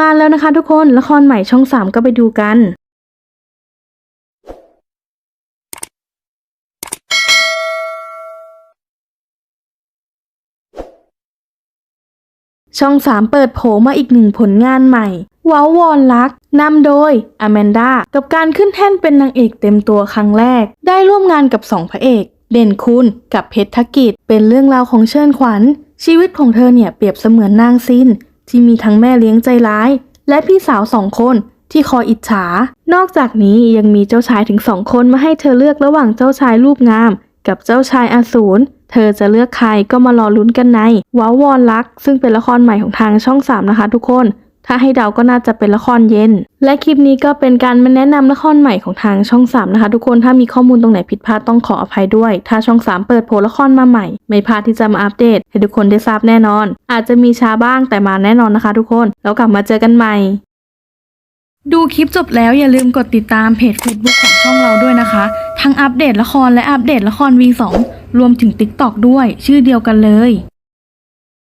มาแล้วนะคะทุกคนละครใหม่ช่อง 3 ก็ไปดูกันช่อง 3 เปิดโผมาอีกหนึ่งผลงานใหม่เว้าวอนรักนำโดยอแมนดากับการขึ้นแท่นเป็นนางเอกเต็มตัวครั้งแรก ได้ร่วมงานกับสองพระเอก เด่นคุณกับเพชรธกิจ เป็นเรื่องราวของเชิญขวัญ ชีวิตของเธอเนี่ยเปรียบเสมือนนางซิน ที่มีทั้งแม่เลี้ยงใจร้าย และพี่สาวสองคนที่คอยอิจฉา นอกจากนี้ยังมีเจ้าชายถึงสองคนมาให้เธอเลือกระหว่างเจ้าชายรูปงาม กับเจ้าชายอสูร เธอจะเลือกใครก็มารอลุ้นกันในว้าวอนรัก ซึ่งเป็นละครใหม่ของทางช่อง 3 นะคะทุกคน ถ้าให้เดาก็น่าจะเป็นละครเย็น และคลิปนี้ก็เป็นการมาแนะนำละครใหม่ของทางช่อง 3 นะคะ ทุกคนถ้ามีข้อมูลตรงไหนผิดพลาดต้องขออภัยด้วย ถ้าช่อง 3 เปิดโผล่ละครมาใหม่ ไม่พลาดที่จะมาอัปเดต ให้ทุกคนได้ทราบแน่นอน อาจจะมีช้าบ้างแต่มาแน่นอนนะคะ ทุกคนแล้วกลับมาเจอกันใหม่ ดูคลิปจบแล้วอย่าลืมกดติดตามเพจ Facebook ของช่องเราด้วยนะคะ ทั้งอัปเดตละครและอัปเดตละคร V2 รวมถึง TikTok ด้วย ชื่อเดียวกันเลย